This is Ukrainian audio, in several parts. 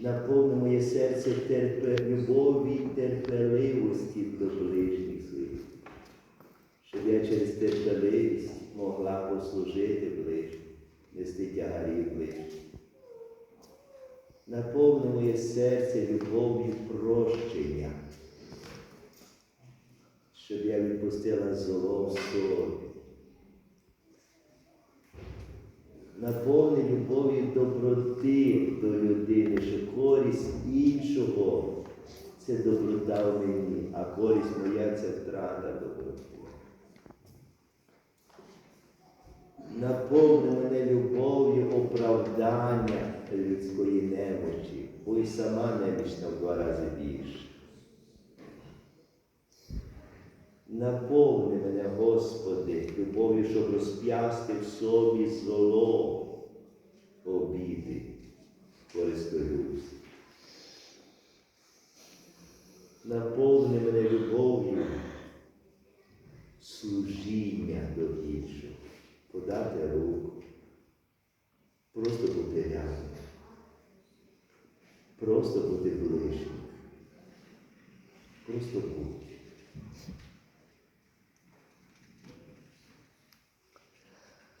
наповни моє серце терпе, любові й терпеливості до ближніх своїх, щоб я через терпеливість могла послужити ближнім, нести тягарі ближнім. Наповни моє серце любов'ю прощення, щоб я відпустила зло в собі. Наповни любов'ю доброти до людини, що користь іншого це доброта в мені, а користь моя це втрата доброти. Наповни мене любов'ю оправдання людської немочі, бо й сама немічна в два рази більше. Наповни мене, Господи, любов'ю, щоб розп'ясти в собі зло, обіди, користолюбство. Наповни мене любов'ю служіння до іншого, подати руку, просто бути рядом, просто бути ближнім, просто бути.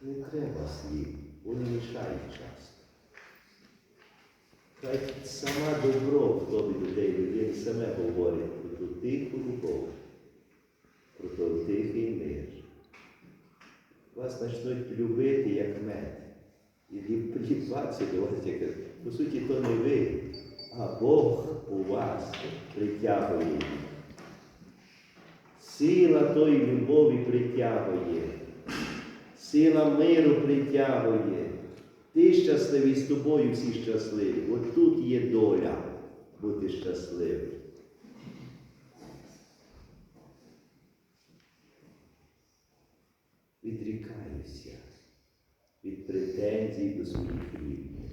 Не треба слів, вони мішають часто. Хай сама добро в тобі тієї людини саме говорить про ту тиху любов, про той тихий мир. Вас почнуть любити як мед. І ліп- ліпатися до вас, як по суті, то не ви, а Бог у вас притягує. Сила тої любові притягує сила миру притягує. Ти щасливий з тобою всі щасливі. От тут є доля бути щасливим. Відрікаюся від претензій до своїх рівних.